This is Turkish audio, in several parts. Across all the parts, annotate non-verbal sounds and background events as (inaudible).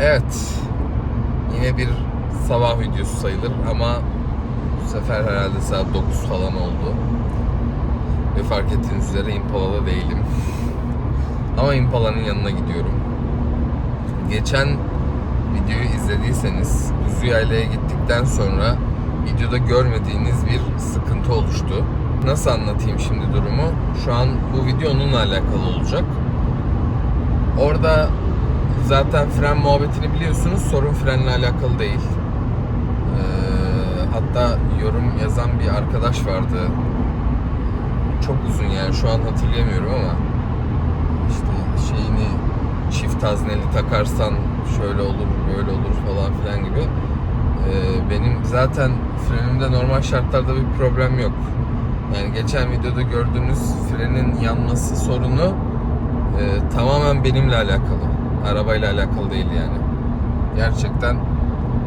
Evet. Yine bir sabah videosu sayılır ama bu sefer herhalde saat 9 falan oldu. Ve fark ettiğiniz üzere Impala'da değilim. (laughs) Ama Impala'nın yanına gidiyorum. Geçen videoyu izlediyseniz Uzuyaylı'ya gittikten sonra videoda görmediğiniz bir sıkıntı oluştu. Nasıl anlatayım şimdi durumu? Şu an bu video onunla alakalı olacak. Orada zaten fren muhabbetini biliyorsunuz. Sorun frenle alakalı değil. Ee, hatta yorum yazan bir arkadaş vardı. Çok uzun yani şu an hatırlayamıyorum ama işte şeyini çift hazneli takarsan şöyle olur böyle olur falan filan gibi. Ee, benim zaten frenimde normal şartlarda bir problem yok. Yani geçen videoda gördüğünüz frenin yanması sorunu e, tamamen benimle alakalı. Arabayla alakalı değil yani. Gerçekten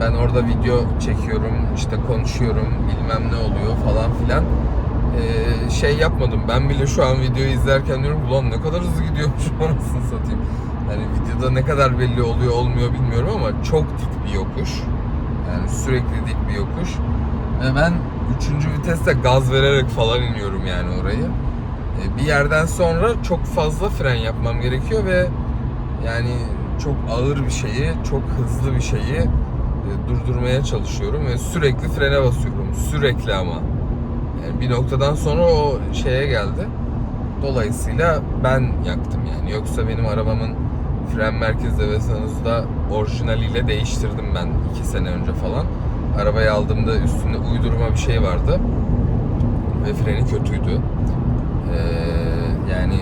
ben orada video çekiyorum, işte konuşuyorum, bilmem ne oluyor falan filan. Ee, şey yapmadım. Ben bile şu an videoyu izlerken diyorum ulan ne kadar hızlı gidiyormuş (laughs) anasını satayım. Yani videoda ne kadar belli oluyor olmuyor bilmiyorum ama çok dik bir yokuş. Yani sürekli dik bir yokuş. Ve ben 3. viteste gaz vererek falan iniyorum yani orayı. Ee, bir yerden sonra çok fazla fren yapmam gerekiyor ve yani çok ağır bir şeyi, çok hızlı bir şeyi e, durdurmaya çalışıyorum ve sürekli frene basıyorum. Sürekli ama. Yani bir noktadan sonra o şeye geldi. Dolayısıyla ben yaktım yani. Yoksa benim arabamın fren merkez devre da orijinaliyle değiştirdim ben iki sene önce falan. Arabayı aldığımda üstünde uydurma bir şey vardı. Ve freni kötüydü. Ee, yani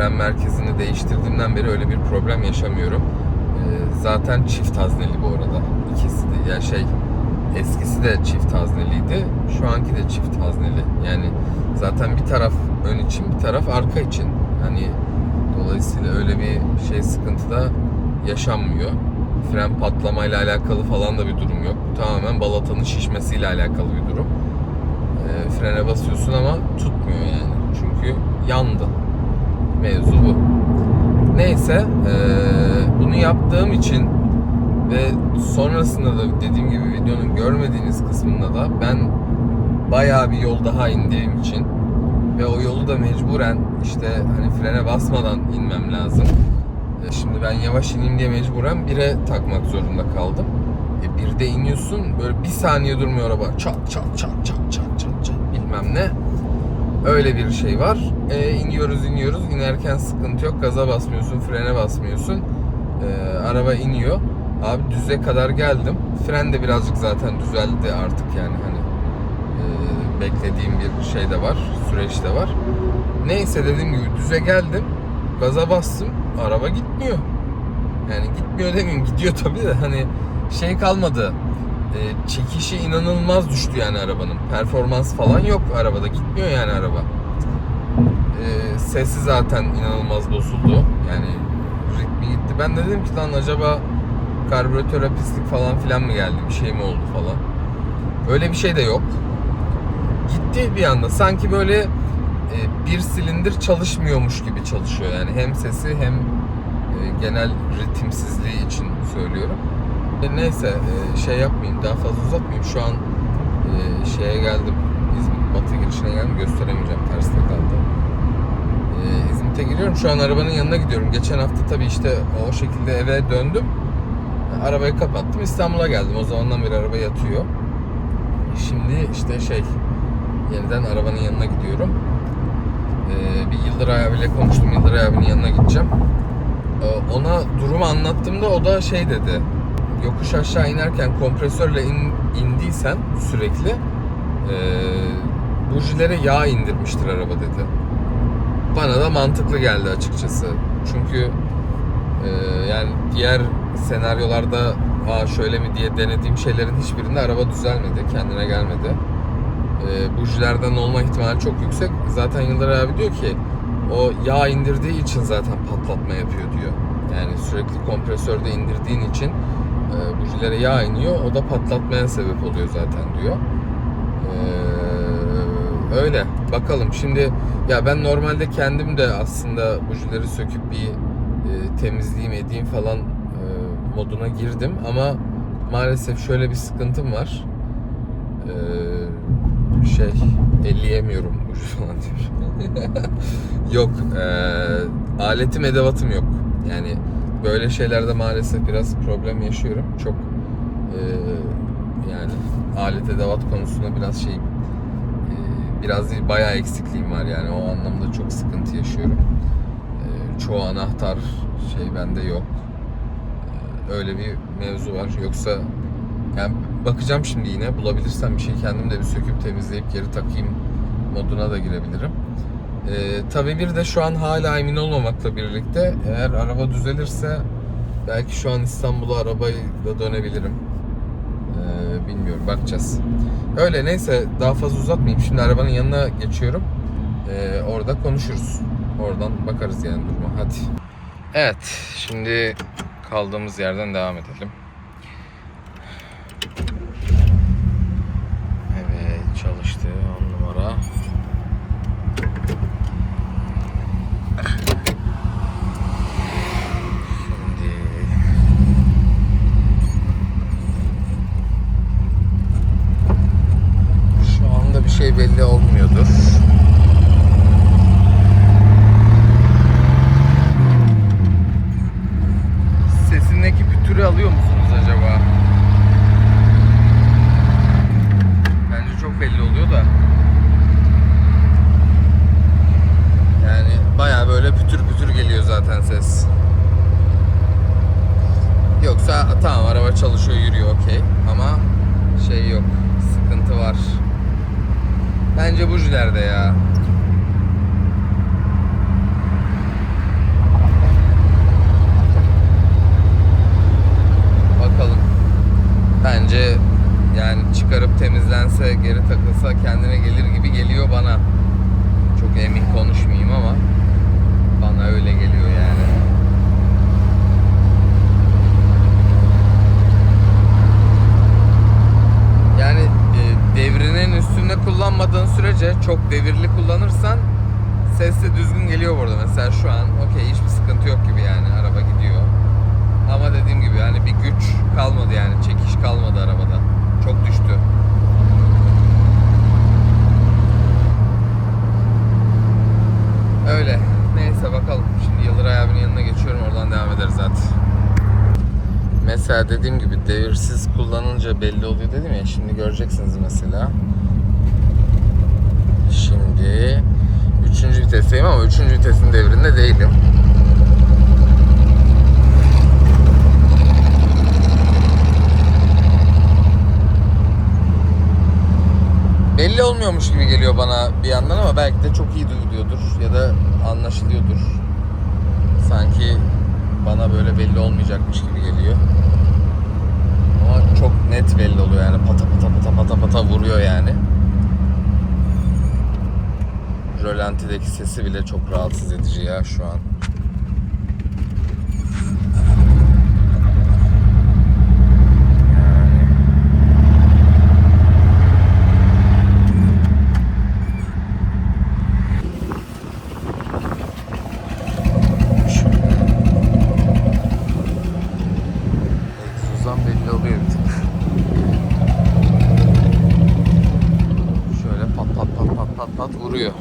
fren merkezini değiştirdiğimden beri öyle bir problem yaşamıyorum. Ee, zaten çift hazneli bu arada. İkisi de ya şey eskisi de çift hazneliydi. Şu anki de çift hazneli. Yani zaten bir taraf ön için, bir taraf arka için. Hani dolayısıyla öyle bir şey sıkıntı da yaşanmıyor. Fren patlamayla alakalı falan da bir durum yok. Tamamen balatanın şişmesiyle alakalı bir durum. Ee, frene basıyorsun ama tutmuyor yani. Çünkü yandı. Mevzu bu. Neyse, ee, bunu yaptığım için ve sonrasında da dediğim gibi videonun görmediğiniz kısmında da ben bayağı bir yol daha indiğim için ve o yolu da mecburen işte hani frene basmadan inmem lazım. E, Şimdi ben yavaş ineyim diye mecburen bire takmak zorunda kaldım. E birde iniyorsun böyle bir saniye durmuyor araba. Çat çat çat çat çat çat çat bilmem ne. Öyle bir şey var. E, iniyoruz iniyoruz. İnerken sıkıntı yok. Gaza basmıyorsun, frene basmıyorsun. E, araba iniyor. Abi düze kadar geldim. Fren de birazcık zaten düzeldi artık yani hani e, beklediğim bir şey de var, süreç de var. Neyse dediğim gibi düze geldim. Gaza bastım. Araba gitmiyor. Yani gitmiyor demeyeyim gidiyor tabii de hani şey kalmadı. E, çekişi inanılmaz düştü yani arabanın. Performans falan yok arabada. Gitmiyor yani araba. E, sesi zaten inanılmaz bozuldu. Yani ritmi gitti. Ben de dedim ki lan acaba karbüratöre pislik falan filan mı geldi? Bir şey mi oldu falan. Öyle bir şey de yok. Gitti bir anda. Sanki böyle e, bir silindir çalışmıyormuş gibi çalışıyor. Yani hem sesi hem e, genel ritimsizliği için söylüyorum. Neyse e, şey yapmayayım daha fazla uzatmayayım. Şu an e, şeye geldim. İzmit Batı girişine geldim. Gösteremeyeceğim terste kaldı. E, İzmit'e giriyorum. Şu an arabanın yanına gidiyorum. Geçen hafta tabii işte o şekilde eve döndüm. Arabayı kapattım. İstanbul'a geldim. O zamandan beri araba yatıyor. Şimdi işte şey yeniden arabanın yanına gidiyorum. Bir Yıldıray abiyle konuştum. Yıldıray abinin yanına gideceğim. Ona durumu anlattığımda o da şey dedi. Yokuş aşağı inerken kompresörle in, indiysen sürekli e, bujilere yağ indirmiştir araba dedi. Bana da mantıklı geldi açıkçası. Çünkü e, yani diğer senaryolarda Aa şöyle mi diye denediğim şeylerin hiçbirinde araba düzelmedi, kendine gelmedi. E, bujilerden olma ihtimali çok yüksek. Zaten Yıldır abi diyor ki o yağ indirdiği için zaten patlatma yapıyor diyor. Yani sürekli kompresörde indirdiğin için e, bujilere yağ iniyor. O da patlatmaya sebep oluyor zaten diyor. Ee, öyle. Bakalım. Şimdi ya ben normalde kendim de aslında bujileri söküp bir e, temizleyeyim edeyim falan e, moduna girdim ama maalesef şöyle bir sıkıntım var. Ee, şey elleyemiyorum ucu (laughs) falan diyor. yok ee, aletim edevatım yok. Yani böyle şeylerde maalesef biraz problem yaşıyorum. Çok ee, yani alet edevat konusunda biraz şeyim ee, biraz değil bayağı eksikliğim var yani o anlamda çok sıkıntı yaşıyorum. Ee, çoğu anahtar şey bende yok. Ee, öyle bir mevzu var. Yoksa yani bakacağım şimdi yine bulabilirsem bir şey kendim de bir söküp temizleyip geri takayım moduna da girebilirim. Ee, tabii bir de şu an hala emin olmamakla birlikte eğer araba düzelirse belki şu an İstanbul'a arabayla dönebilirim. Ee, bilmiyorum bakacağız. Öyle neyse daha fazla uzatmayayım. Şimdi arabanın yanına geçiyorum. Ee, orada konuşuruz. Oradan bakarız yani duruma. Hadi. Evet, şimdi kaldığımız yerden devam edelim. Evet, çalıştı on numara. Şimdi şu anda bir şey belli olmuyordur. Sesindeki pütürü alıyor musunuz acaba? Bence çok belli oluyor da. Yani baya böyle pütür pütür geliyor zaten ses. Yoksa tamam araba çalışıyor yürüyor okey ama şey yok sıkıntı var. Bence bujilerde ya. Bakalım. Bence yani çıkarıp temizlense, geri takılsa kendine gelir gibi geliyor bana. Çok emin konuşmayayım ama bana öyle geliyor yani. Yani e, devrinin üstünde kullanmadığın sürece çok devirli kullanırsan ses de düzgün geliyor burada. Mesela şu an okey hiçbir sıkıntı yok gibi yani araba gidiyor. Ama dediğim gibi yani bir güç kalmadı yani çekiş kalmadı arabada. Çok düştü. Öyle. Neyse bakalım. Şimdi Yıldıray abinin yanına geçiyorum. Oradan devam ederiz zaten. Mesela dediğim gibi devirsiz kullanınca belli oluyor dedim ya. Şimdi göreceksiniz mesela. Şimdi 3. vitesteyim ama 3. vitesin devrinde değilim. belli olmuyormuş gibi geliyor bana bir yandan ama belki de çok iyi duyuluyordur ya da anlaşılıyordur. Sanki bana böyle belli olmayacakmış gibi geliyor. Çok net belli oluyor yani pata pata pata pata pata vuruyor yani. Rölantideki sesi bile çok rahatsız edici ya şu an. Yani Egzozdan belli oluyor bir tık. Şöyle pat pat pat pat pat pat vuruyor.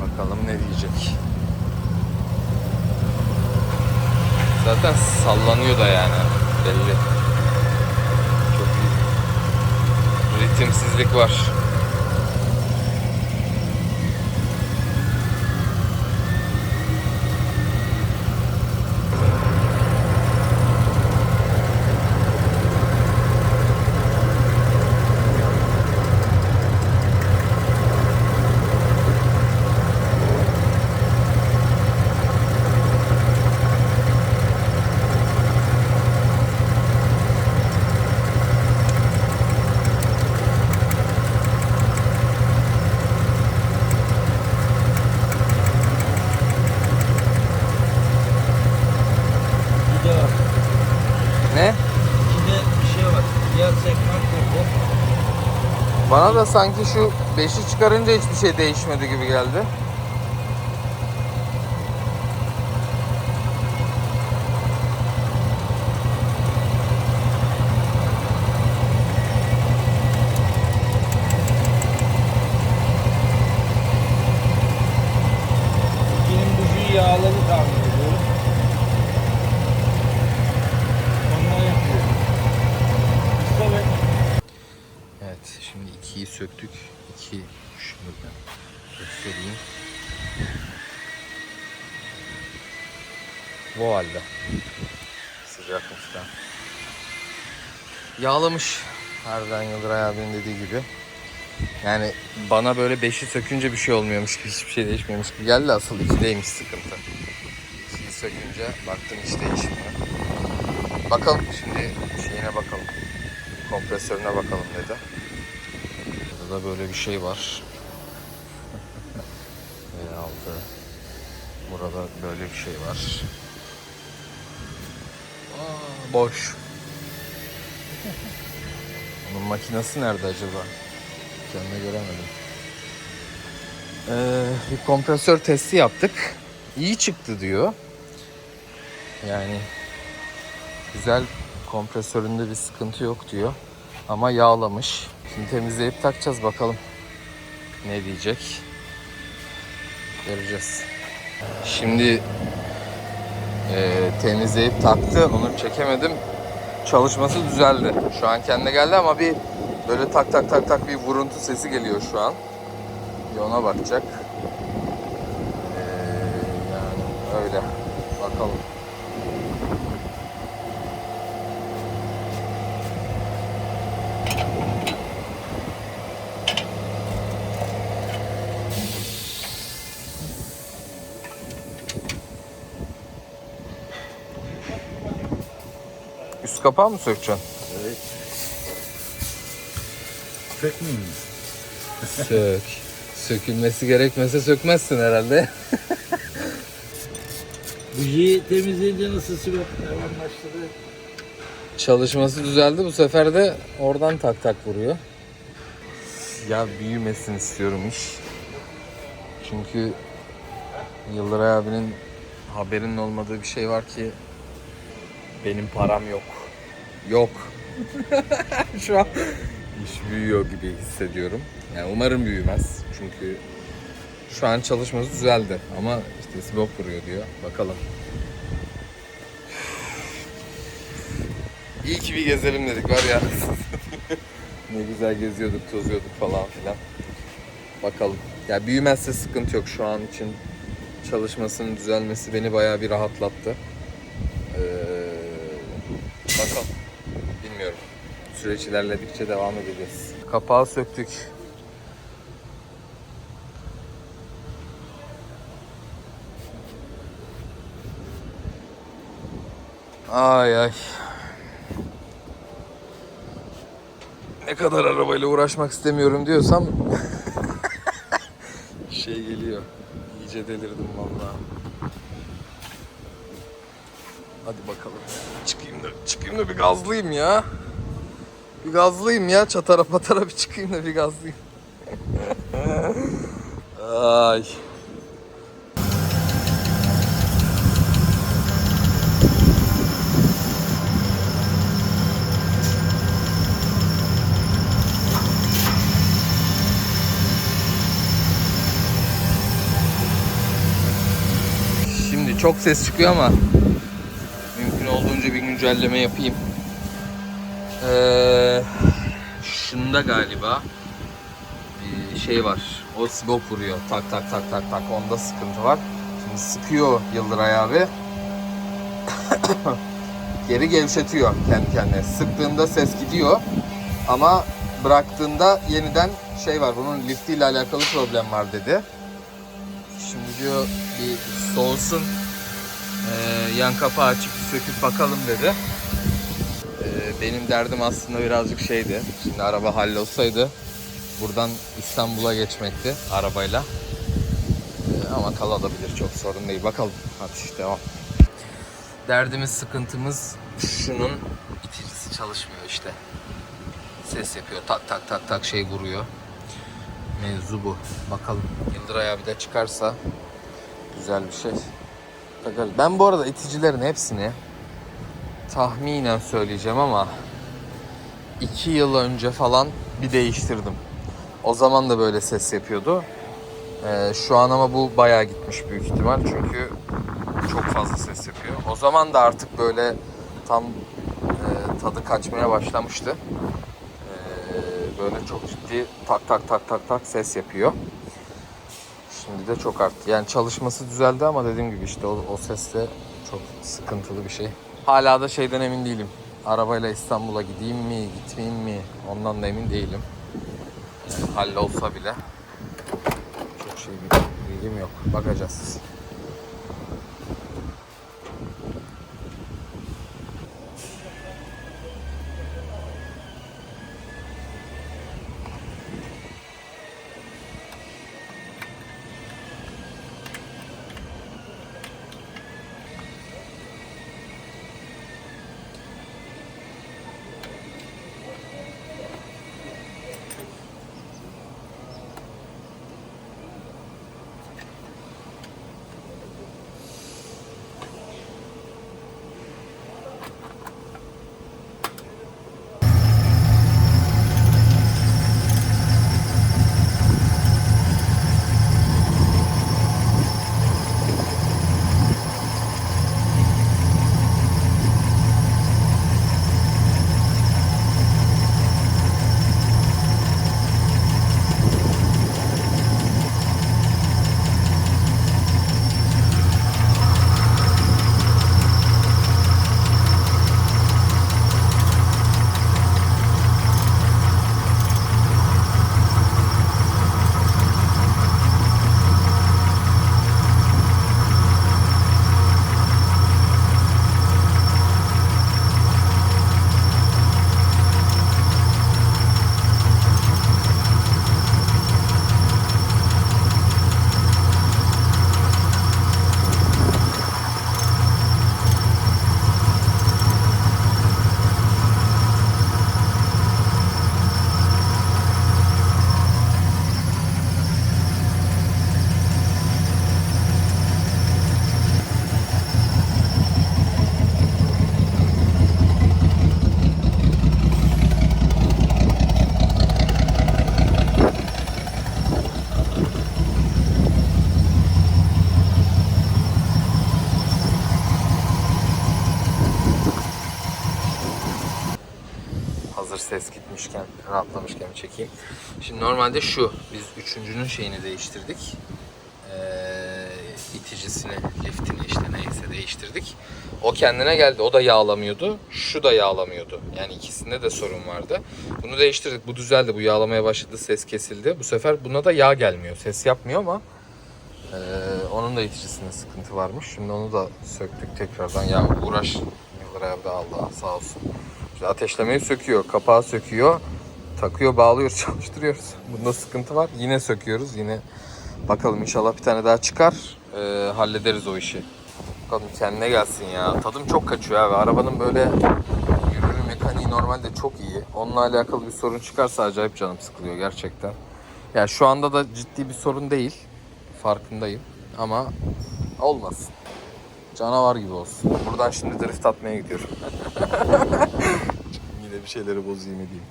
Bakalım ne diyecek. Zaten sallanıyor da yani belli. Çok iyi. Ritimsizlik var. Bir de var. Ne? İçinde bir şey var. Diğer segment burada. Bana da sanki şu 5'i çıkarınca hiçbir şey değişmedi gibi geldi. Yağlamış. Harbiden Yıldıray abinin dediği gibi. Yani bana böyle beşi sökünce bir şey olmuyormuş gibi, hiçbir şey değişmiyormuş gibi geldi. Asıl ikideymiş sıkıntı. İkiyi sökünce baktım hiç değişmiyor. Bakalım şimdi şeyine bakalım. Kompresörüne bakalım dedi. Burada böyle bir şey var. (laughs) Ve aldı. Burada böyle bir şey var. Aa, boş. Bunun makinesi nerede acaba? Kendime göremedim. Ee, bir kompresör testi yaptık. İyi çıktı diyor. Yani güzel kompresöründe bir sıkıntı yok diyor. Ama yağlamış. Şimdi temizleyip takacağız bakalım. Ne diyecek? Göreceğiz. Şimdi e, temizleyip taktı. Onu çekemedim. Çalışması düzeldi. Şu an kendine geldi ama bir böyle tak tak tak tak bir vuruntu sesi geliyor şu an. Bir ona bakacak. Ee, yani öyle. Bakalım. Kapağı mı sökeceksin? Evet. Sökmeyeyim mi? Sök. Sökülmesi gerekmese sökmezsin herhalde. Bujiyi temizleyince nasıl sürat hemen başladı? Çalışması düzeldi. Bu sefer de oradan tak tak vuruyor. Ya büyümesin istiyorum iş. Çünkü Yıldıray abinin haberinin olmadığı bir şey var ki benim param yok. Yok. (laughs) Şu an iş büyüyor gibi hissediyorum. Yani umarım büyümez. Çünkü şu an çalışması düzeldi ama işte sibop vuruyor diyor. Bakalım. İyi ki bir gezelim dedik var ya. (laughs) ne güzel geziyorduk, tozuyorduk falan filan. Bakalım. Ya büyümezse sıkıntı yok şu an için. Çalışmasının düzelmesi beni bayağı bir rahatlattı. Ee, bakalım. Süreç ilerledikçe devam edeceğiz. Kapağı söktük. Ay ay. ne kadar arabayla uğraşmak istemiyorum diyorsam (laughs) şey geliyor. İyice delirdim vallahi. Hadi bakalım. Çıkayım da çıkayım da bir gazlayayım ya. Bir gazlayayım ya çatara patara bir çıkayım da bir gazlayayım. Ay. Şimdi çok ses çıkıyor ama mümkün olduğunca bir güncelleme yapayım. Ee, şunda galiba bir şey var. O sibop vuruyor. Tak tak tak tak tak. Onda sıkıntı var. Şimdi sıkıyor Yıldıray abi. (coughs) Geri gevşetiyor kendi kendine. Sıktığında ses gidiyor. Ama bıraktığında yeniden şey var. Bunun liftiyle alakalı problem var dedi. Şimdi diyor bir soğusun. Ee, yan kapağı açıp söküp bakalım dedi. Benim derdim aslında birazcık şeydi. Şimdi araba hallolsaydı buradan İstanbul'a geçmekti arabayla. Ee, ama kalabilir çok sorun değil. Bakalım. Hadi devam. Derdimiz, sıkıntımız şunun iticisi çalışmıyor işte. Ses yapıyor. Tak tak tak tak şey vuruyor. Mevzu bu. Bakalım. Yıldıray abi de çıkarsa güzel bir şey. Takarız. Ben bu arada iticilerin hepsini tahminen söyleyeceğim ama 2 yıl önce falan bir değiştirdim. O zaman da böyle ses yapıyordu. Ee, şu an ama bu bayağı gitmiş büyük ihtimal çünkü çok fazla ses yapıyor. O zaman da artık böyle tam e, tadı kaçmaya başlamıştı. Ee, böyle çok ciddi tak tak tak tak tak ses yapıyor. Şimdi de çok arttı. Yani çalışması düzeldi ama dediğim gibi işte o, o ses de çok sıkıntılı bir şey. Hala da şeyden emin değilim. Arabayla İstanbul'a gideyim mi, gitmeyeyim mi? Ondan da emin değilim. Yani hallolsa bile çok şey bilgim yok. Bakacağız. Rahatlamışken çekeyim. Şimdi normalde şu, biz üçüncünün şeyini değiştirdik. Ee, iticisini, liftini işte neyse değiştirdik. O kendine geldi. O da yağlamıyordu. Şu da yağlamıyordu. Yani ikisinde de sorun vardı. Bunu değiştirdik. Bu düzeldi. Bu yağlamaya başladı. Ses kesildi. Bu sefer buna da yağ gelmiyor. Ses yapmıyor ama ee, onun da iticisinde sıkıntı varmış. Şimdi onu da söktük tekrardan. Ya uğraş yıllar evde Allah sağ olsun. İşte ateşlemeyi söküyor, kapağı söküyor, takıyor, bağlıyor, (laughs) çalıştırıyoruz. Bunda sıkıntı var. Yine söküyoruz. Yine bakalım inşallah bir tane daha çıkar. Ee, hallederiz o işi. Bakalım kendine gelsin ya. Tadım çok kaçıyor abi. Arabanın böyle yürürü mekaniği normalde çok iyi. Onunla alakalı bir sorun çıkarsa acayip canım sıkılıyor gerçekten. Ya şu anda da ciddi bir sorun değil. Farkındayım. Ama olmasın. Canavar gibi olsun. Buradan şimdi drift atmaya gidiyorum. (laughs) Yine bir şeyleri bozayım edeyim.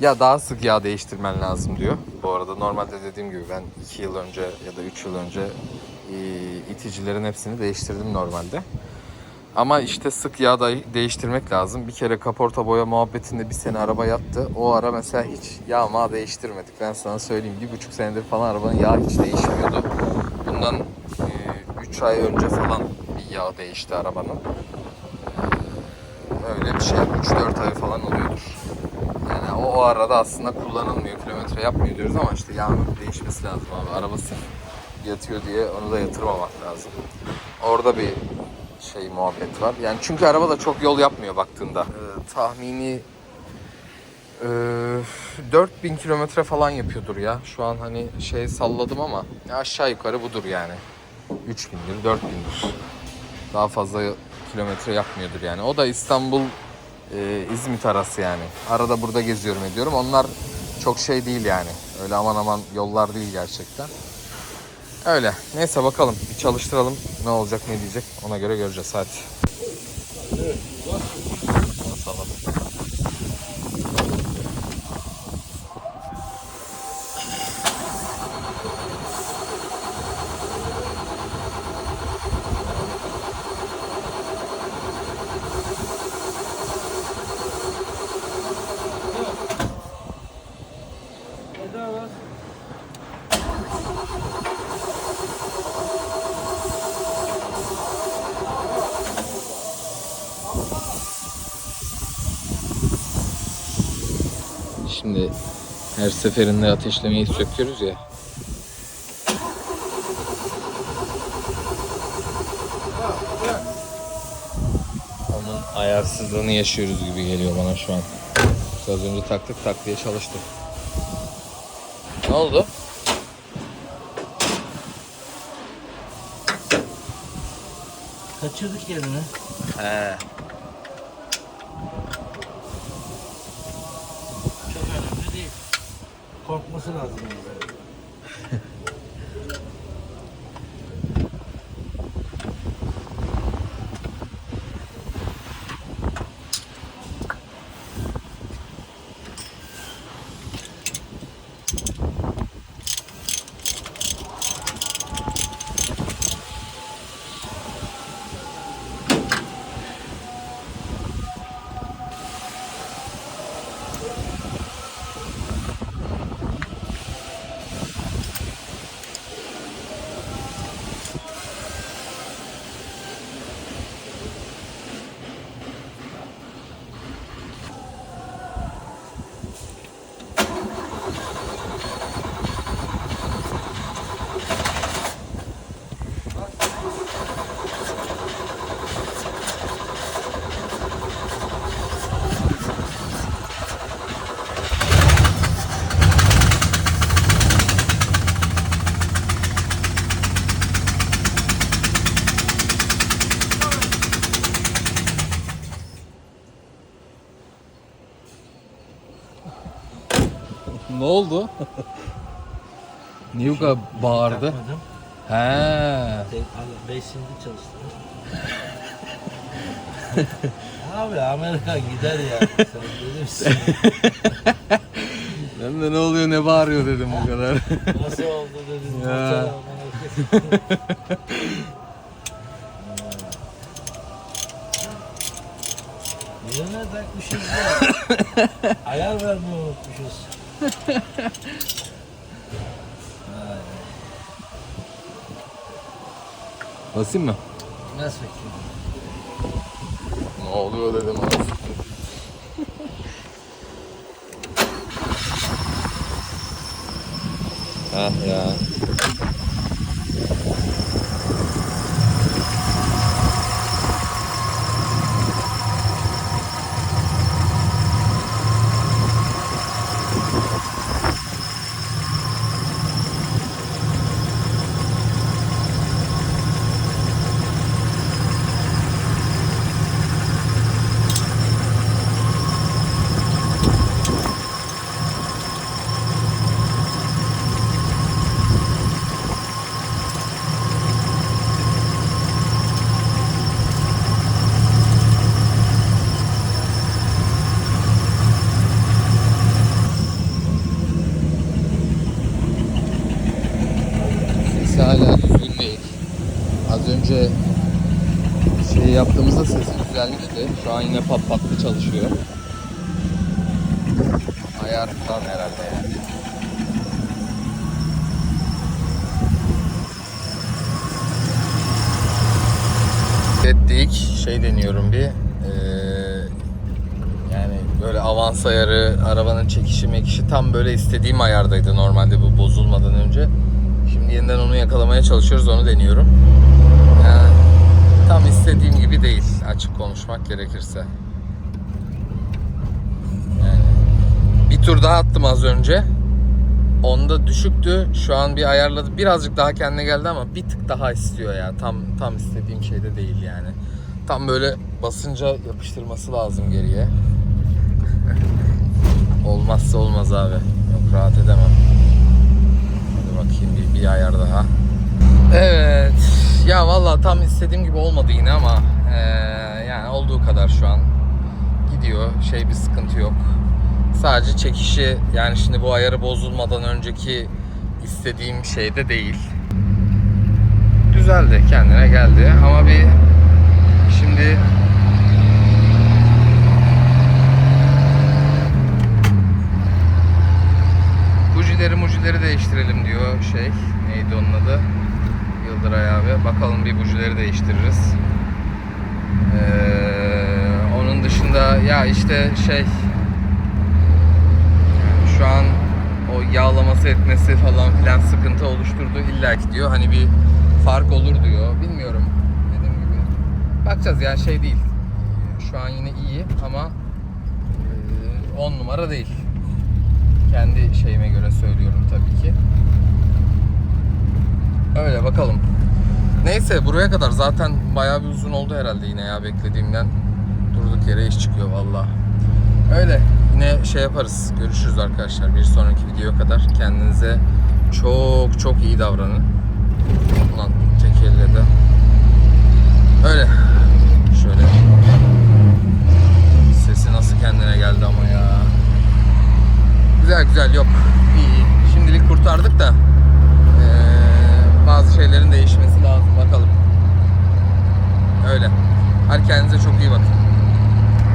Ya daha sık yağ değiştirmen lazım diyor. Bu arada normalde dediğim gibi ben 2 yıl önce ya da 3 yıl önce e, iticilerin hepsini değiştirdim normalde. Ama işte sık yağ da değiştirmek lazım. Bir kere kaporta boya muhabbetinde bir sene araba yattı. O ara mesela hiç yağ mağ değiştirmedik. Ben sana söyleyeyim bir buçuk senedir falan arabanın yağı hiç değişmiyordu. Bundan 3 ay önce falan bir yağ değişti arabanın. Öyle bir şey 3-4 ay falan oluyordur. O, arada aslında kullanılmıyor, kilometre yapmıyor diyoruz ama işte yağın değişmesi lazım abi. Araba sırf yatıyor diye onu da yatırmamak lazım. Orada bir şey muhabbet var. Yani çünkü araba da çok yol yapmıyor baktığında. Ee, tahmini e, 4000 kilometre falan yapıyordur ya. Şu an hani şey salladım ama aşağı yukarı budur yani. 3000'dir, 4000'dir. Daha fazla kilometre yapmıyordur yani. O da İstanbul e, İzmit arası yani. Arada burada geziyorum ediyorum. Onlar çok şey değil yani. Öyle aman aman yollar değil gerçekten. Öyle. Neyse bakalım. Bir çalıştıralım. Ne olacak ne diyecek. Ona göre göreceğiz. Hadi. Basalım. şimdi her seferinde ateşlemeyi söküyoruz ya. Onun ayarsızlığını yaşıyoruz gibi geliyor bana şu an. Az önce taktık tak diye çalıştık. Ne oldu? Kaçırdık yerini. He. Korkması lazım. Oldu? Bu kadar bağırdı? Takmadım. He. Tek- Beş şimdi çalıştım. (laughs) Abi Amerika gider ya. Sen deli misin? (laughs) Ben de ne oluyor ne bağırıyor dedim bu kadar. (laughs) Nasıl oldu dedim. Ya. Birine takmışız ya. Ayar vermeyi unutmuşuz. Basayım mı? Nasıl bakayım? Ne oluyor dedim anasını. ah ya. Sesi hala düzgün değil. Az önce şey yaptığımızda sesi güzelmişti. Şu an yine pat patlı çalışıyor. Ayar falan herhalde yani. Ettik. Şey deniyorum bir. Ee, yani böyle avans ayarı, arabanın çekişi mekişi tam böyle istediğim ayardaydı normalde bu bozulmadan önce. Şimdi yeniden onu yakalamaya çalışıyoruz, onu deniyorum. Yani tam istediğim gibi değil, açık konuşmak gerekirse. Yani bir tur daha attım az önce. Onda düşüktü. Şu an bir ayarladı. Birazcık daha kendine geldi ama bir tık daha istiyor ya. Tam tam istediğim şeyde değil yani. Tam böyle basınca yapıştırması lazım geriye. Olmazsa olmaz abi. Yok rahat edemem. Hadi bakayım bir, bir ayar daha. Evet. Ya vallahi tam istediğim gibi olmadı yine ama eee, yani olduğu kadar şu an gidiyor. Şey bir sıkıntı yok. Sadece çekişi yani şimdi bu ayarı bozulmadan önceki istediğim şeyde değil. Düzeldi kendine geldi ama bir şimdi bujileri mujileri değiştirelim diyor şey neydi onun adı Yıldıray abi bakalım bir bujileri değiştiririz Ee, onun dışında ya işte şey şu an o yağlaması etmesi falan filan sıkıntı oluşturdu illa ki diyor. Hani bir fark olur diyor. Bilmiyorum. Dediğim gibi. Bakacağız ya şey değil. Şu an yine iyi ama 10 numara değil. Kendi şeyime göre söylüyorum tabii ki. Öyle bakalım. Neyse buraya kadar zaten bayağı bir uzun oldu herhalde yine ya beklediğimden. Durduk yere iş çıkıyor valla. Öyle. Yine şey yaparız. Görüşürüz arkadaşlar. Bir sonraki videoya kadar. Kendinize çok çok iyi davranın. Ulan tek elle de. Öyle. Şöyle. Sesi nasıl kendine geldi ama ya. Güzel güzel yok bazı şeylerin değişmesi lazım bakalım. Öyle. Her kendinize çok iyi bakın.